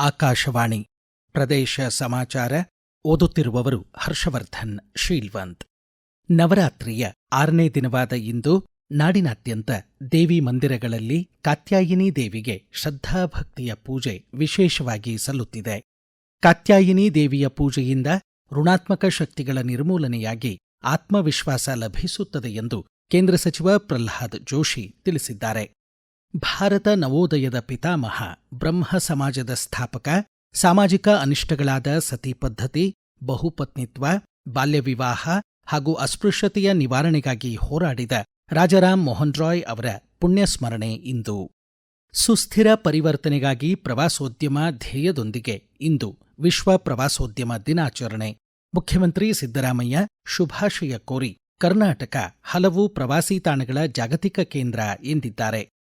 ಆಕಾಶವಾಣಿ. ಪ್ರದೇಶ ಸಮಾಚಾರ ಓದುತ್ತಿರುವವರು ಹರ್ಷವರ್ಧನ್ ಶೀಲ್ವಂತ್ ನವರಾತ್ರಿಯ ಆರನೇ ದಿನವಾದ ಇಂದು ನಾಡಿನಾದ್ಯಂತ ದೇವಿ ಮಂದಿರಗಳಲ್ಲಿ ಕಾತ್ಯಾಯಿನಿ ದೇವಿಗೆ ಶ್ರದ್ಧಾಭಕ್ತಿಯ ಪೂಜೆ ವಿಶೇಷವಾಗಿ ಸಲ್ಲುತ್ತಿದೆ. ಕಾತ್ಯಾಯಿನಿ ದೇವಿಯ ಪೂಜೆಯಿಂದ ಋಣಾತ್ಮಕ ಶಕ್ತಿಗಳ ನಿರ್ಮೂಲನೆಯಾಗಿ ಆತ್ಮವಿಶ್ವಾಸ ಲಭಿಸುತ್ತದೆ ಎಂದು ಕೇಂದ್ರ ಸಚಿವ ಪ್ರಹ್ಲಾದ್ ಜೋಶಿ ತಿಳಿಸಿದ್ದಾರೆ. ಭಾರತ ನವೋದಯದ ಪಿತಾಮಹ, ಬ್ರಹ್ಮ ಸಮಾಜದ ಸ್ಥಾಪಕ, ಸಾಮಾಜಿಕ ಅನಿಷ್ಟಗಳಾದ ಸತಿ ಪದ್ಧತಿ, ಬಹುಪತ್ನಿತ್ವ, ಬಾಲ್ಯವಿವಾಹ ಹಾಗೂ ಅಸ್ಪೃಶ್ಯತೆಯ ನಿವಾರಣೆಗಾಗಿ ಹೋರಾಡಿದ ರಾಜಾರಾಮ್ ಮೋಹನ್ ರಾಯ್ ಅವರ ಪುಣ್ಯಸ್ಮರಣೆ ಇಂದು. ಸುಸ್ಥಿರ ಪರಿವರ್ತನೆಗಾಗಿ ಪ್ರವಾಸೋದ್ಯಮ ಧ್ಯೇಯದೊಂದಿಗೆ ಇಂದು ವಿಶ್ವ ಪ್ರವಾಸೋದ್ಯಮ ದಿನಾಚರಣೆ. ಮುಖ್ಯಮಂತ್ರಿ ಸಿದ್ದರಾಮಯ್ಯ ಶುಭಾಶಯ ಕೋರಿ ಕರ್ನಾಟಕ ಹಲವು ಪ್ರವಾಸಿ ತಾಣಗಳ ಜಾಗತಿಕ ಕೇಂದ್ರ ಎಂದಿದ್ದಾರೆ.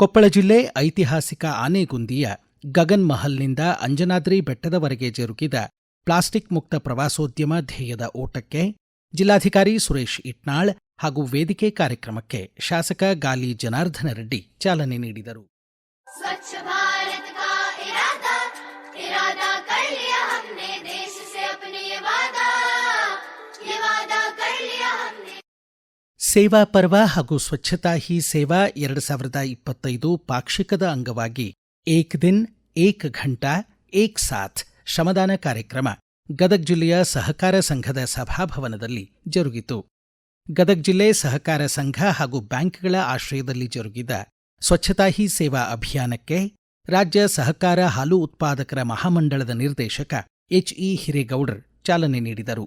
ಕೊಪ್ಪಳ ಜಿಲ್ಲೆ ಐತಿಹಾಸಿಕ ಆನೆಗುಂದಿಯ ಗಗನ್ ಮಹಲ್ನಿಂದ ಅಂಜನಾದ್ರಿ ಬೆಟ್ಟದವರೆಗೆ ಜರುಗಿದ ಪ್ಲಾಸ್ಟಿಕ್ ಮುಕ್ತ ಪ್ರವಾಸೋದ್ಯಮ ಧ್ಯೇಯದ ಓಟಕ್ಕೆ ಜಿಲ್ಲಾಧಿಕಾರಿ ಸುರೇಶ್ ಇಟ್ನಾಳ್ ಹಾಗೂ ವೇದಿಕೆ ಕಾರ್ಯಕ್ರಮಕ್ಕೆ ಶಾಸಕ ಗಾಲಿ ಜನಾರ್ದನ ರೆಡ್ಡಿ ಚಾಲನೆ ನೀಡಿದರು. ಸೇವಾ ಪರ್ವ ಹಾಗೂ ಸ್ವಚ್ಛತಾ ಹಿ ಸೇವಾ ಎರಡು ಸಾವಿರದ ಇಪ್ಪತ್ತೈದು ಪಾಕ್ಷಿಕದ ಅಂಗವಾಗಿ ಏಕ್ ದಿನ್, ಏಕ್ ಘಂಟಾ, ಏಕ್ ಸಾಥ್ ಶ್ರಮದಾನ ಕಾರ್ಯಕ್ರಮ ಗದಗ್ ಜಿಲ್ಲೆಯ ಸಹಕಾರ ಸಂಘದ ಸಭಾಭವನದಲ್ಲಿ ಜರುಗಿತು. ಗದಗ್ ಜಿಲ್ಲೆ ಸಹಕಾರ ಸಂಘ ಹಾಗೂ ಬ್ಯಾಂಕ್ಗಳ ಆಶ್ರಯದಲ್ಲಿ ಜರುಗಿದ ಸ್ವಚ್ಛತಾ ಹಿ ಸೇವಾ ಅಭಿಯಾನಕ್ಕೆ ರಾಜ್ಯ ಸಹಕಾರ ಹಾಲು ಉತ್ಪಾದಕರ ಮಹಾಮಂಡಳದ ನಿರ್ದೇಶಕ ಎಚ್ಇ ಹಿರೇಗೌಡರ್ ಚಾಲನೆ ನೀಡಿದರು.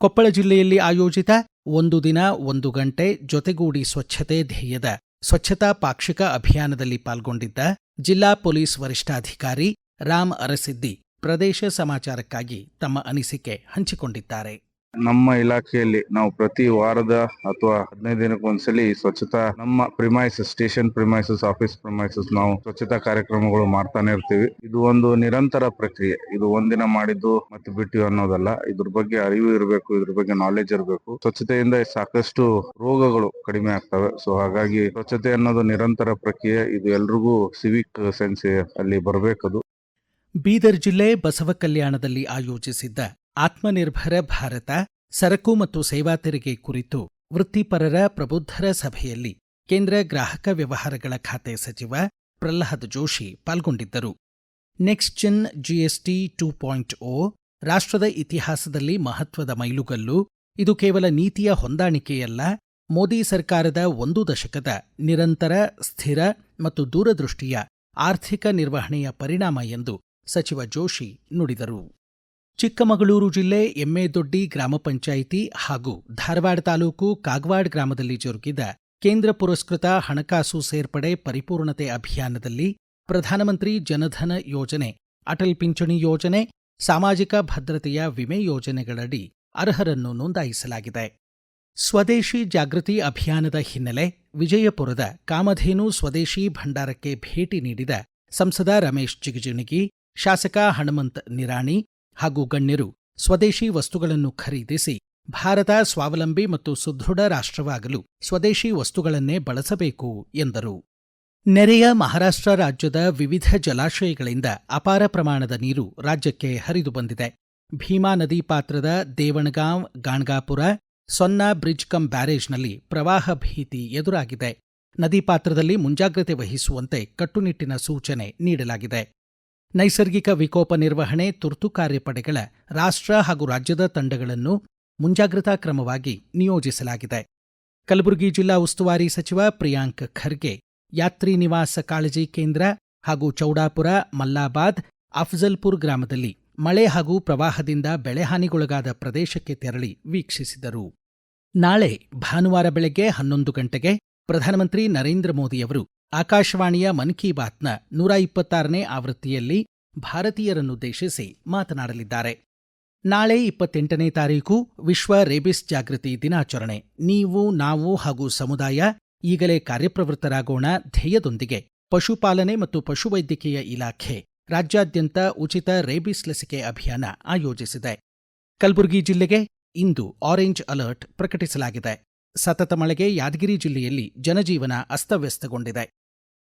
ಕೊಪ್ಪಳ ಜಿಲ್ಲೆಯಲ್ಲಿ ಆಯೋಜಿತ ಒಂದು ದಿನ, ಒಂದು ಗಂಟೆ ಜೊತೆಗೂಡಿ ಸ್ವಚ್ಛತೆ ಧ್ಯೇಯದ, ಸ್ವಚ್ಛತಾ ಪಾಕ್ಷಿಕ ಅಭಿಯಾನದಲ್ಲಿ ಪಾಲ್ಗೊಂಡಿದ್ದ ಜಿಲ್ಲಾ ಪೊಲೀಸ್ ವರಿಷ್ಠಾಧಿಕಾರಿ ರಾಮ್ ಅರಸಿದ್ದಿ ಪ್ರದೇಶ ಸಮಾಚಾರಕ್ಕಾಗಿ ತಮ್ಮ ಅನಿಸಿಕೆ ಹಂಚಿಕೊಂಡಿದ್ದಾರೆ. ನಮ್ಮ ಇಲಾಖೆಯಲ್ಲಿ ನಾವು ಪ್ರತಿ ವಾರದ ಅಥವಾ ಹದಿನೈದು ದಿನಕ್ಕೊಂದ್ಸಲಿ ಸ್ವಚ್ಛತಾ, ನಮ್ಮ premises station premises office premises ನಾವು ಸ್ವಚ್ಛತಾ ಕಾರ್ಯಕ್ರಮಗಳು ಮಾಡ್ತಾನೆ ಇರ್ತೀವಿ. ಇದು ಒಂದು ನಿರಂತರ ಪ್ರಕ್ರಿಯೆ. ಇದು ಒಂದಿನ ಮಾಡಿದ್ದು ಮತ್ತೆ ಬಿಟ್ಟು ಅನ್ನೋದಲ್ಲ. ಇದ್ರ ಬಗ್ಗೆ ಅರಿವು ಇರಬೇಕು, ಇದ್ರ ಬಗ್ಗೆ ನಾಲೆಜ್ ಇರಬೇಕು. ಸ್ವಚ್ಛತೆಯಿಂದ ಸಾಕಷ್ಟು ರೋಗಗಳು ಕಡಿಮೆ ಆಗ್ತವೆ. ಸೊ ಹಾಗಾಗಿ ಸ್ವಚ್ಛತೆ ಅನ್ನೋದು ನಿರಂತರ ಪ್ರಕ್ರಿಯೆ. ಇದು ಎಲ್ರಿಗೂ ಸಿವಿಕ್ ಸೆನ್ಸ್ ಅಲ್ಲಿ ಬರಬೇಕದು. ಬೀದರ್ ಜಿಲ್ಲೆ ಬಸವ ಕಲ್ಯಾಣದಲ್ಲಿ ಆಯೋಜಿಸಿದ್ದ ಆತ್ಮನಿರ್ಭರ ಭಾರತ, ಸರಕು ಮತ್ತು ಸೇವಾ ತೆರಿಗೆ ಕುರಿತು ವೃತ್ತಿಪರರ ಪ್ರಬುದ್ಧರ ಸಭೆಯಲ್ಲಿ ಕೇಂದ್ರ ಗ್ರಾಹಕ ವ್ಯವಹಾರಗಳ ಖಾತೆ ಸಚಿವ ಪ್ರಹ್ಲಾದ್ ಜೋಶಿ ಪಾಲ್ಗೊಂಡಿದ್ದರು. Next gen GST two point O ರಾಷ್ಟ್ರದ ಇತಿಹಾಸದಲ್ಲಿ ಮಹತ್ವದ ಮೈಲುಗಲ್ಲು, ಇದು ಕೇವಲ ನೀತಿಯ ಹೊಂದಾಣಿಕೆಯಲ್ಲ, ಮೋದಿ ಸರ್ಕಾರದ ಒಂದು ದಶಕದ ನಿರಂತರ, ಸ್ಥಿರ ಮತ್ತು ದೂರದೃಷ್ಟಿಯ ಆರ್ಥಿಕ ನಿರ್ವಹಣೆಯ ಪರಿಣಾಮ ಎಂದು ಸಚಿವ ಜೋಶಿ ನುಡಿದರು. ಚಿಕ್ಕಮಗಳೂರು ಜಿಲ್ಲೆ ಎಮ್ಮೆದೊಡ್ಡಿ ಗ್ರಾಮ ಪಂಚಾಯಿತಿ ಹಾಗೂ ಧಾರವಾಡ ತಾಲೂಕು ಕಾಗವಾಡ್ ಗ್ರಾಮದಲ್ಲಿ ಜರುಗಿದ ಕೇಂದ್ರ ಪುರಸ್ಕೃತ ಹಣಕಾಸು ಸೇರ್ಪಡೆ ಪರಿಪೂರ್ಣತೆ ಅಭಿಯಾನದಲ್ಲಿ ಪ್ರಧಾನಮಂತ್ರಿ ಜನಧನ ಯೋಜನೆ, ಅಟಲ್ ಪಿಂಚಣಿ ಯೋಜನೆ, ಸಾಮಾಜಿಕ ಭದ್ರತೆಯ ವಿಮೆ ಯೋಜನೆಗಳಡಿ ಅರ್ಹರನ್ನು ನೋಂದಾಯಿಸಲಾಗಿದೆ. ಸ್ವದೇಶಿ ಜಾಗೃತಿ ಅಭಿಯಾನದ ಹಿನ್ನೆಲೆ ವಿಜಯಪುರದ ಕಾಮಧೇನು ಸ್ವದೇಶಿ ಭಂಡಾರಕ್ಕೆ ಭೇಟಿ ನೀಡಿದ ಸಂಸದ ರಮೇಶ್ ಜಿಗಜಿಣಗಿ, ಶಾಸಕ ಹನುಮಂತ್ ನಿರಾಣಿ ಹಾಗೂ ಗಣ್ಯರು ಸ್ವದೇಶಿ ವಸ್ತುಗಳನ್ನು ಖರೀದಿಸಿ ಭಾರತ ಸ್ವಾವಲಂಬಿ ಮತ್ತು ಸುದೃಢ ರಾಷ್ಟ್ರವಾಗಲು ಸ್ವದೇಶಿ ವಸ್ತುಗಳನ್ನೇ ಬಳಸಬೇಕು ಎಂದರು. ನೆರೆಯ ಮಹಾರಾಷ್ಟ್ರ ರಾಜ್ಯದ ವಿವಿಧ ಜಲಾಶಯಗಳಿಂದ ಅಪಾರ ಪ್ರಮಾಣದ ನೀರು ರಾಜ್ಯಕ್ಕೆ ಹರಿದು ಬಂದಿದೆ. ಭೀಮಾ ನದಿ ಪಾತ್ರದ ದೇವಣಗಾಂವ್ ಗಾಣ್ಗಾಪುರ, ಸೊನ್ನಾ ಬ್ರಿಡ್ಜ್ ಕಂ ಬ್ಯಾರೇಜ್ನಲ್ಲಿ ಪ್ರವಾಹ ಭೀತಿ ಎದುರಾಗಿದೆ. ನದಿ ಪಾತ್ರದಲ್ಲಿ ಮುಂಜಾಗ್ರತೆ ವಹಿಸುವಂತೆ ಕಟ್ಟುನಿಟ್ಟಿನ ಸೂಚನೆ ನೀಡಲಾಗಿದೆ. ನೈಸರ್ಗಿಕ ವಿಕೋಪ ನಿರ್ವಹಣೆ, ತುರ್ತು ಕಾರ್ಯಪಡೆಗಳ, ರಾಷ್ಟ್ರ ಹಾಗೂ ರಾಜ್ಯದ ತಂಡಗಳನ್ನು ಮುಂಜಾಗ್ರತಾ ಕ್ರಮವಾಗಿ ನಿಯೋಜಿಸಲಾಗಿದೆ. ಕಲಬುರಗಿ ಜಿಲ್ಲಾ ಉಸ್ತುವಾರಿ ಸಚಿವ ಪ್ರಿಯಾಂಕ್ ಖರ್ಗೆ, ಯಾತ್ರಿ ನಿವಾಸ ಕಾಳಜಿ ಕೇಂದ್ರ ಹಾಗೂ ಚೌಡಾಪುರ, ಮಲ್ಲಾಬಾದ್, ಅಫ್ಜಲ್ಪುರ್ ಗ್ರಾಮದಲ್ಲಿ ಮಳೆ ಹಾಗೂ ಪ್ರವಾಹದಿಂದ ಬೆಳೆ ಹಾನಿಗೊಳಗಾದ ಪ್ರದೇಶಕ್ಕೆ ತೆರಳಿ ವೀಕ್ಷಿಸಿದರು. ನಾಳೆ ಭಾನುವಾರ ಬೆಳಗ್ಗೆ ಹನ್ನೊಂದು ಗಂಟೆಗೆ ಪ್ರಧಾನಮಂತ್ರಿ ನರೇಂದ್ರ ಮೋದಿಯವರು ಆಕಾಶವಾಣಿಯ ಮನ್ ಕಿ ಬಾತ್ನ ನೂರ ಇಪ್ಪತ್ತಾರನೇ ಆವೃತ್ತಿಯಲ್ಲಿ ಭಾರತೀಯರನ್ನುದ್ದೇಶಿಸಿ ಮಾತನಾಡಲಿದ್ದಾರೆ. ನಾಳೆ ಇಪ್ಪತ್ತೆಂಟನೇ ತಾರೀಕು ವಿಶ್ವ ರೇಬಿಸ್ ಜಾಗೃತಿ ದಿನಾಚರಣೆ. ನೀವು, ನಾವು ಹಾಗೂ ಸಮುದಾಯ ಈಗಲೇ ಕಾರ್ಯಪ್ರವೃತ್ತರಾಗೋಣ ಧ್ಯೇಯದೊಂದಿಗೆ ಪಶುಪಾಲನೆ ಮತ್ತು ಪಶುವೈದ್ಯಕೀಯ ಇಲಾಖೆ ರಾಜ್ಯಾದ್ಯಂತ ಉಚಿತ ರೇಬಿಸ್ ಲಸಿಕೆ ಅಭಿಯಾನ ಆಯೋಜಿಸಿದೆ. ಕಲಬುರಗಿ ಜಿಲ್ಲೆಗೆ ಇಂದು ಆರೆಂಜ್ ಅಲರ್ಟ್ ಪ್ರಕಟಿಸಲಾಗಿದೆ. ಸತತ ಮಳೆಗೆ ಯಾದಗಿರಿ ಜಿಲ್ಲೆಯಲ್ಲಿ ಜನಜೀವನ ಅಸ್ತವ್ಯಸ್ತಗೊಂಡಿದೆ.